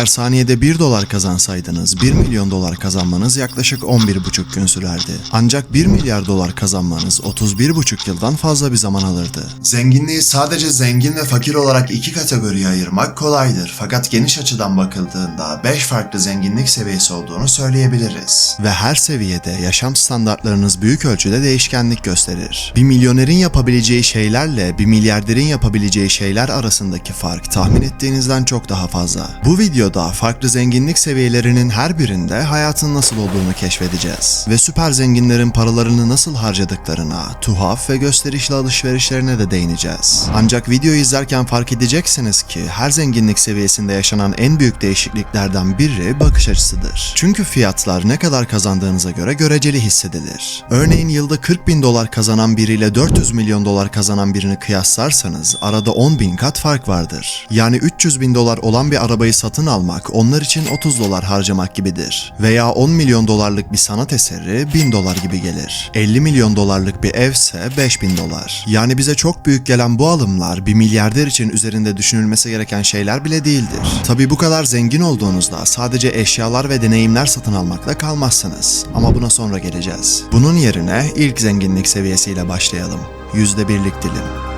Eğer saniyede 1 dolar kazansaydınız 1 milyon dolar kazanmanız yaklaşık 11,5 gün sürerdi. Ancak 1 milyar dolar kazanmanız 31,5 yıldan fazla bir zaman alırdı. Zenginliği sadece zengin ve fakir olarak iki kategoriye ayırmak kolaydır. Fakat geniş açıdan bakıldığında 5 farklı zenginlik seviyesi olduğunu söyleyebiliriz. Ve her seviyede yaşam standartlarınız büyük ölçüde değişkenlik gösterir. Bir milyonerin yapabileceği şeylerle bir milyarderin yapabileceği şeyler arasındaki fark tahmin ettiğinizden çok daha fazla. Bu videoda farklı zenginlik seviyelerinin her birinde hayatın nasıl olduğunu keşfedeceğiz. Ve süper zenginlerin paralarını nasıl harcadıklarına, tuhaf ve gösterişli alışverişlerine de değineceğiz. Ancak videoyu izlerken fark edeceksiniz ki her zenginlik seviyesinde yaşanan en büyük değişikliklerden biri bakış açısıdır. Çünkü fiyatlar ne kadar kazandığınıza göre göreceli hissedilir. Örneğin yılda 40 bin dolar kazanan biriyle 400 milyon dolar kazanan birini kıyaslarsanız arada 10 bin kat fark vardır. Yani 300 bin dolar olan bir arabayı satın almak onlar için 30 dolar harcamak gibidir. Veya 10 milyon dolarlık bir sanat eseri 1000 dolar gibi gelir. 50 milyon dolarlık bir evse 5000 dolar. Yani bize çok büyük gelen bu alımlar bir milyarder için üzerinde düşünülmesi gereken şeyler bile değildir. Tabi bu kadar zengin olduğunuzda sadece eşyalar ve deneyimler satın almakla kalmazsınız. Ama buna sonra geleceğiz. Bunun yerine ilk zenginlik seviyesiyle başlayalım. Yüzde birlik dilim.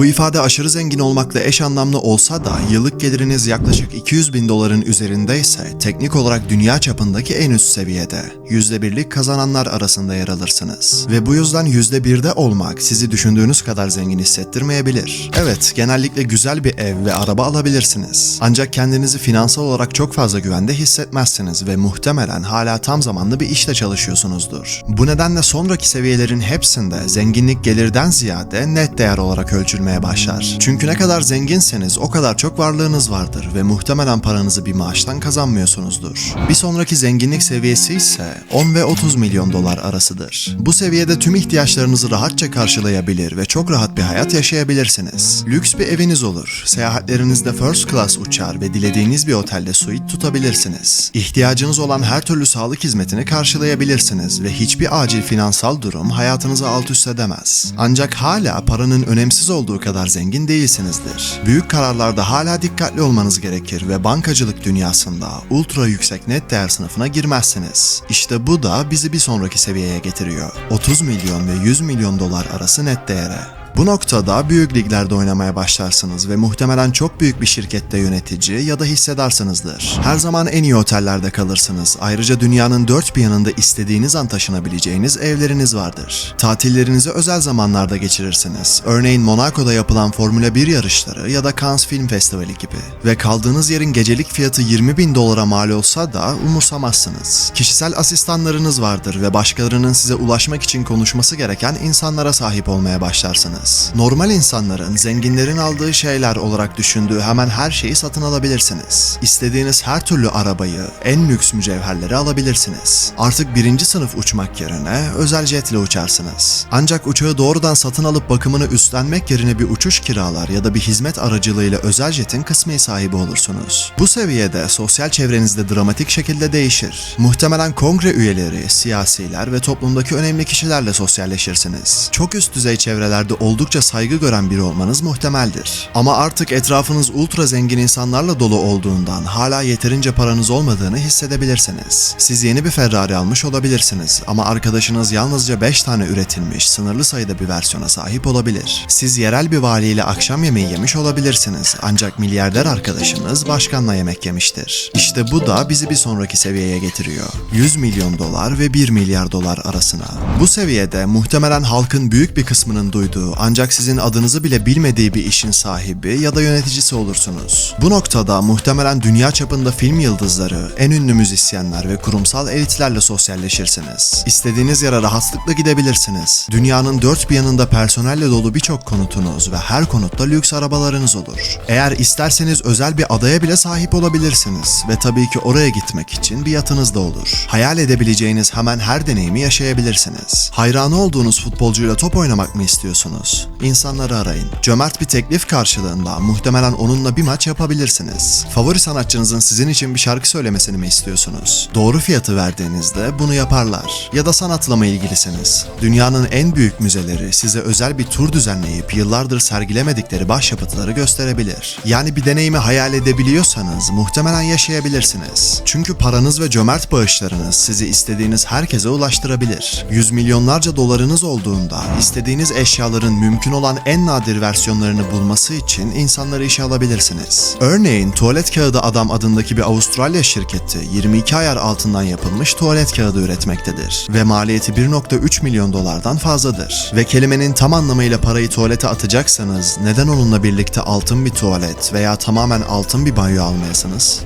Bu ifade aşırı zengin olmakla eş anlamlı olsa da yıllık geliriniz yaklaşık 200 bin doların üzerindeyse teknik olarak dünya çapındaki en üst seviyede %1'lik kazananlar arasında yer alırsınız. Ve bu yüzden %1'de olmak sizi düşündüğünüz kadar zengin hissettirmeyebilir. Evet genellikle güzel bir ev ve araba alabilirsiniz. Ancak kendinizi finansal olarak çok fazla güvende hissetmezsiniz ve muhtemelen hala tam zamanlı bir işte çalışıyorsunuzdur. Bu nedenle sonraki seviyelerin hepsinde zenginlik gelirden ziyade net değer olarak ölçülmeye başlar. Çünkü ne kadar zenginseniz o kadar çok varlığınız vardır ve muhtemelen paranızı bir maaştan kazanmıyorsunuzdur. Bir sonraki zenginlik seviyesi ise 10 ve 30 milyon dolar arasıdır. Bu seviyede tüm ihtiyaçlarınızı rahatça karşılayabilir ve çok rahat bir hayat yaşayabilirsiniz. Lüks bir eviniz olur, seyahatlerinizde first class uçar ve dilediğiniz bir otelde suite tutabilirsiniz. İhtiyacınız olan her türlü sağlık hizmetini karşılayabilirsiniz ve hiçbir acil finansal durum hayatınızı alt üst edemez. Ancak hala paranın önemsiz olduğu kadar zengin değilsinizdir. Büyük kararlarda hala dikkatli olmanız gerekir ve bankacılık dünyasında ultra yüksek net değer sınıfına girmezsiniz. İşte bu da bizi bir sonraki seviyeye getiriyor. 30 milyon ve 100 milyon dolar arası net değere. Bu noktada büyük liglerde oynamaya başlarsınız ve muhtemelen çok büyük bir şirkette yönetici ya da hissedarsınızdır. Her zaman en iyi otellerde kalırsınız. Ayrıca dünyanın dört bir yanında istediğiniz an taşınabileceğiniz evleriniz vardır. Tatillerinizi özel zamanlarda geçirirsiniz. Örneğin Monaco'da yapılan Formula 1 yarışları ya da Cannes Film Festivali gibi. Ve kaldığınız yerin gecelik fiyatı 20 bin dolara mal olsa da umursamazsınız. Kişisel asistanlarınız vardır ve başkalarının size ulaşmak için konuşması gereken insanlara sahip olmaya başlarsınız. Normal insanların, zenginlerin aldığı şeyler olarak düşündüğü hemen her şeyi satın alabilirsiniz. İstediğiniz her türlü arabayı, en lüks mücevherleri alabilirsiniz. Artık birinci sınıf uçmak yerine özel jetle uçarsınız. Ancak uçağı doğrudan satın alıp bakımını üstlenmek yerine bir uçuş kiralar ya da bir hizmet aracılığıyla özel jetin kısmi sahibi olursunuz. Bu seviyede sosyal çevrenizde dramatik şekilde değişir. Muhtemelen kongre üyeleri, siyasiler ve toplumdaki önemli kişilerle sosyalleşirsiniz. Çok üst düzey çevrelerde oldukça saygı gören biri olmanız muhtemeldir. Ama artık etrafınız ultra zengin insanlarla dolu olduğundan hala yeterince paranız olmadığını hissedebilirsiniz. Siz yeni bir Ferrari almış olabilirsiniz ama arkadaşınız yalnızca 5 tane üretilmiş sınırlı sayıda bir versiyona sahip olabilir. Siz yerel bir valiyle akşam yemeği yemiş olabilirsiniz ancak milyarder arkadaşınız başkanla yemek yemiştir. İşte bu da bizi bir sonraki seviyeye getiriyor. 100 milyon dolar ve 1 milyar dolar arasına. Bu seviyede muhtemelen halkın büyük bir kısmının duyduğu ancak sizin adınızı bile bilmediği bir işin sahibi ya da yöneticisi olursunuz. Bu noktada muhtemelen dünya çapında film yıldızları, en ünlü müzisyenler ve kurumsal elitlerle sosyalleşirsiniz. İstediğiniz yere rahatlıkla gidebilirsiniz. Dünyanın dört bir yanında personelle dolu birçok konutunuz ve her konutta lüks arabalarınız olur. Eğer isterseniz özel bir adaya bile sahip olabilirsiniz ve tabii ki oraya gitmek için bir yatınız da olur. Hayal edebileceğiniz hemen her deneyimi yaşayabilirsiniz. Hayranı olduğunuz futbolcuyla top oynamak mı istiyorsunuz? Musunuz? İnsanları arayın. Cömert bir teklif karşılığında muhtemelen onunla bir maç yapabilirsiniz. Favori sanatçınızın sizin için bir şarkı söylemesini mi istiyorsunuz? Doğru fiyatı verdiğinizde bunu yaparlar. Ya da sanatla mı ilgilisiniz? Dünyanın en büyük müzeleri size özel bir tur düzenleyip yıllardır sergilemedikleri başyapıtları gösterebilir. Yani bir deneyimi hayal edebiliyorsanız muhtemelen yaşayabilirsiniz. Çünkü paranız ve cömert bağışlarınız sizi istediğiniz herkese ulaştırabilir. Yüz milyonlarca dolarınız olduğunda istediğiniz eşyaların mümkün olan en nadir versiyonlarını bulması için insanları işe alabilirsiniz. Örneğin tuvalet kağıdı adam adındaki bir Avustralya şirketi 22 ayar altından yapılmış tuvalet kağıdı üretmektedir ve maliyeti 1.3 milyon dolardan fazladır. Ve kelimenin tam anlamıyla parayı tuvalete atacaksanız neden onunla birlikte altın bir tuvalet veya tamamen altın bir banyo almayasınız?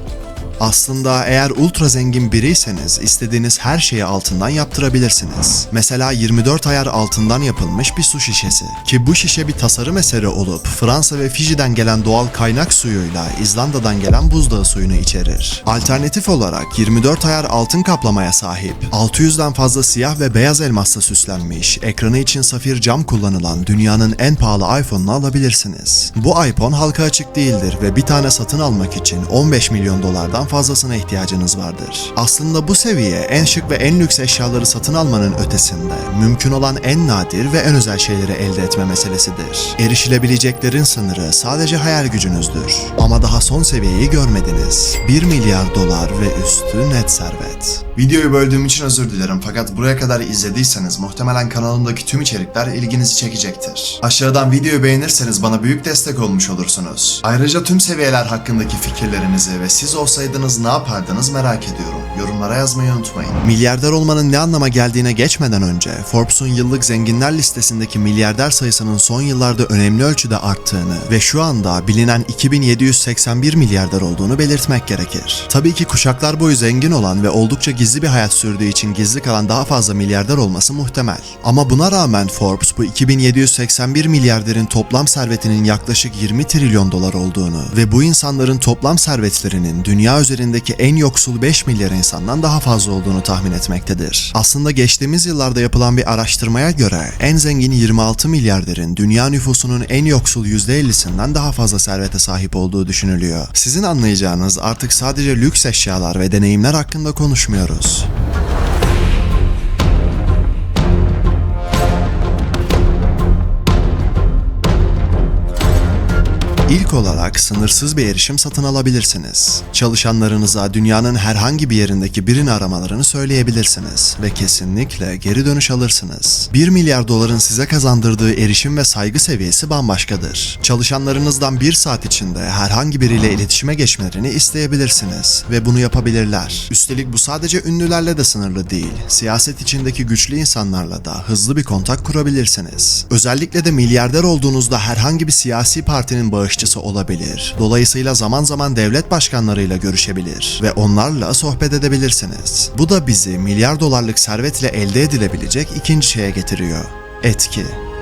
Aslında eğer ultra zengin biriyseniz istediğiniz her şeyi altından yaptırabilirsiniz. Mesela 24 ayar altından yapılmış bir su şişesi. Ki bu şişe bir tasarım eseri olup Fransa ve Fiji'den gelen doğal kaynak suyuyla İzlanda'dan gelen buzdağı suyunu içerir. Alternatif olarak 24 ayar altın kaplamaya sahip, 600'den fazla siyah ve beyaz elmasla süslenmiş, ekranı için safir cam kullanılan dünyanın en pahalı iPhone'unu alabilirsiniz. Bu iPhone halka açık değildir ve bir tane satın almak için 15 milyon dolardan fazlasına ihtiyacınız vardır. Aslında bu seviye en şık ve en lüks eşyaları satın almanın ötesinde mümkün olan en nadir ve en özel şeyleri elde etme meselesidir. Erişilebileceklerin sınırı sadece hayal gücünüzdür. Ama daha son seviyeyi görmediniz. 1 milyar dolar ve üstü net servet. Videoyu böldüğüm için özür dilerim fakat buraya kadar izlediyseniz muhtemelen kanalımdaki tüm içerikler ilginizi çekecektir. Aşağıdan videoyu beğenirseniz bana büyük destek olmuş olursunuz. Ayrıca tüm seviyeler hakkındaki fikirlerinizi ve siz olsaydınız ne yapardınız merak ediyorum. Yorumlara yazmayı unutmayın. Milyarder olmanın ne anlama geldiğine geçmeden önce Forbes'un yıllık zenginler listesindeki milyarder sayısının son yıllarda önemli ölçüde arttığını ve şu anda bilinen 2781 milyarder olduğunu belirtmek gerekir. Tabii ki kuşaklar boyu zengin olan ve oldukça gizli bir hayat sürdüğü için gizli kalan daha fazla milyarder olması muhtemel. Ama buna rağmen Forbes bu 2781 milyarderin toplam servetinin yaklaşık 20 trilyon dolar olduğunu ve bu insanların toplam servetlerinin dünya üzerindeki en yoksul 5 milyar insandan daha fazla olduğunu tahmin etmektedir. Aslında geçtiğimiz yıllarda yapılan bir araştırmaya göre en zengin 26 milyarderin dünya nüfusunun en yoksul %50'sinden daha fazla servete sahip olduğu düşünülüyor. Sizin anlayacağınız artık sadece lüks eşyalar ve deneyimler hakkında konuşmuyoruz. İlk olarak sınırsız bir erişim satın alabilirsiniz. Çalışanlarınıza dünyanın herhangi bir yerindeki birini aramalarını söyleyebilirsiniz ve kesinlikle geri dönüş alırsınız. 1 milyar doların size kazandırdığı erişim ve saygı seviyesi bambaşkadır. Çalışanlarınızdan bir saat içinde herhangi biriyle iletişime geçmelerini isteyebilirsiniz ve bunu yapabilirler. Üstelik bu sadece ünlülerle de sınırlı değil. Siyaset içindeki güçlü insanlarla da hızlı bir kontak kurabilirsiniz. Özellikle de milyarder olduğunuzda herhangi bir siyasi partinin bağışçısı olabilir. Dolayısıyla zaman zaman devlet başkanlarıyla görüşebilir ve onlarla sohbet edebilirsiniz. Bu da bizi milyar dolarlık servetle elde edilebilecek ikinci şeye getiriyor. Etki.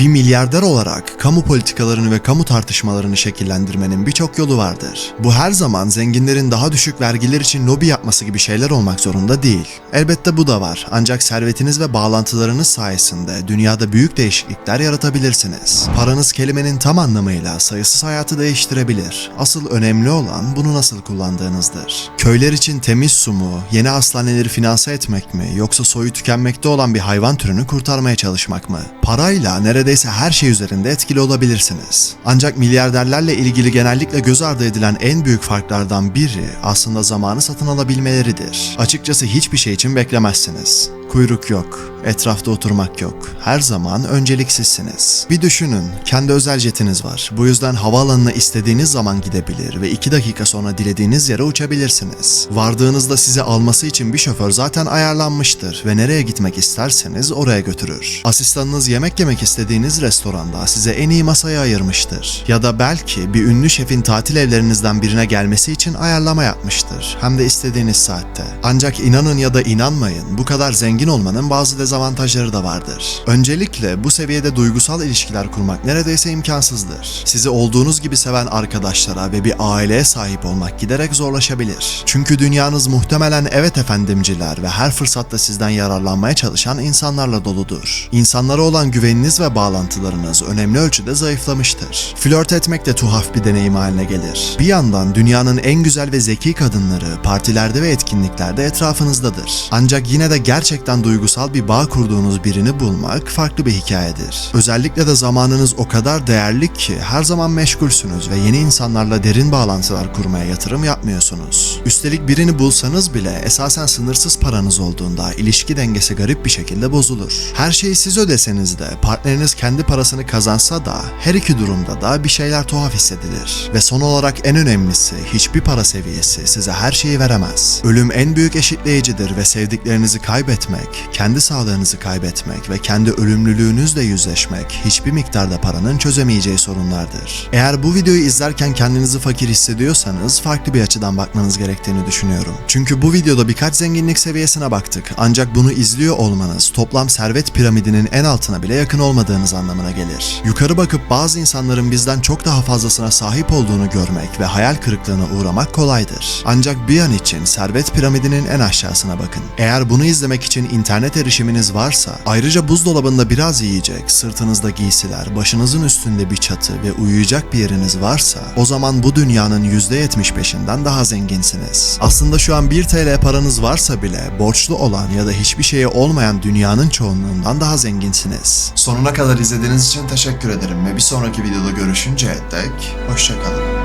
Bir milyarder olarak kamu politikalarını ve kamu tartışmalarını şekillendirmenin birçok yolu vardır. Bu her zaman zenginlerin daha düşük vergiler için lobi yapması gibi şeyler olmak zorunda değil. Elbette bu da var ancak servetiniz ve bağlantılarınız sayesinde dünyada büyük değişiklikler yaratabilirsiniz. Paranız kelimenin tam anlamıyla sayısız hayatı değiştirebilir. Asıl önemli olan bunu nasıl kullandığınızdır. Köyler için temiz su mu, yeni hastaneleri finanse etmek mi yoksa soyu tükenmekte olan bir hayvan türünü kurtarmaya çalışmak mı? Parayla neredeyse her şey üzerinde etkili olabilirsiniz. Ancak milyarderlerle ilgili genellikle göz ardı edilen en büyük farklardan biri aslında zamanı satın alabilmeleridir. Açıkçası hiçbir şey için beklemezsiniz. Kuyruk yok, etrafta oturmak yok. Her zaman önceliksizsiniz. Bir düşünün, kendi özel jetiniz var. Bu yüzden havaalanına istediğiniz zaman gidebilir ve 2 dakika sonra dilediğiniz yere uçabilirsiniz. Vardığınızda sizi alması için bir şoför zaten ayarlanmıştır ve nereye gitmek isterseniz oraya götürür. Asistanınız yemek yemek istediğiniz restoranda size en iyi masayı ayırmıştır. Ya da belki bir ünlü şefin tatil evlerinizden birine gelmesi için ayarlama yapmıştır. Hem de istediğiniz saatte. Ancak inanın ya da inanmayın bu kadar zengin olmanın bazı da vardır. Öncelikle bu seviyede duygusal ilişkiler kurmak neredeyse imkansızdır. Sizi olduğunuz gibi seven arkadaşlara ve bir aileye sahip olmak giderek zorlaşabilir. Çünkü dünyanız muhtemelen evet efendimciler ve her fırsatta sizden yararlanmaya çalışan insanlarla doludur. İnsanlara olan güveniniz ve bağlantılarınız önemli ölçüde zayıflamıştır. Flört etmek de tuhaf bir deneyim haline gelir. Bir yandan dünyanın en güzel ve zeki kadınları partilerde ve etkinliklerde etrafınızdadır. Ancak yine de gerçekten duygusal bir bağ kurduğunuz birini bulmak farklı bir hikayedir. Özellikle de zamanınız o kadar değerli ki her zaman meşgulsünüz ve yeni insanlarla derin bağlantılar kurmaya yatırım yapmıyorsunuz. Üstelik birini bulsanız bile esasen sınırsız paranız olduğunda ilişki dengesi garip bir şekilde bozulur. Her şeyi siz ödeseniz de partneriniz kendi parasını kazansa da her iki durumda da bir şeyler tuhaf hissedilir. Ve son olarak en önemlisi hiçbir para seviyesi size her şeyi veremez. Ölüm en büyük eşitleyicidir ve sevdiklerinizi kaybetmek, kendi sağlığınızı kaybetmek ve kendi ölümlülüğünüzle yüzleşmek hiçbir miktarda paranın çözemeyeceği sorunlardır. Eğer bu videoyu izlerken kendinizi fakir hissediyorsanız farklı bir açıdan bakmanız gerektiğini düşünüyorum. Çünkü bu videoda birkaç zenginlik seviyesine baktık. Ancak bunu izliyor olmanız toplam servet piramidinin en altına bile yakın olmadığınız anlamına gelir. Yukarı bakıp bazı insanların bizden çok daha fazlasına sahip olduğunu görmek ve hayal kırıklığına uğramak kolaydır. Ancak bir an için servet piramidinin en aşağısına bakın. Eğer bunu izlemek için internet erişiminiz varsa, ayrıca buzdolabında biraz yiyecek, sırtınızda giysiler, başınızın üstünde bir çatı ve uyuyacak bir yeriniz varsa, o zaman bu dünyanın %75'inden daha zenginsiniz. Aslında şu an 1 TL paranız varsa bile borçlu olan ya da hiçbir şeye olmayan dünyanın çoğunluğundan daha zenginsiniz. Sonuna kadar izlediğiniz için teşekkür ederim ve bir sonraki videoda görüşünceye dek hoşçakalın.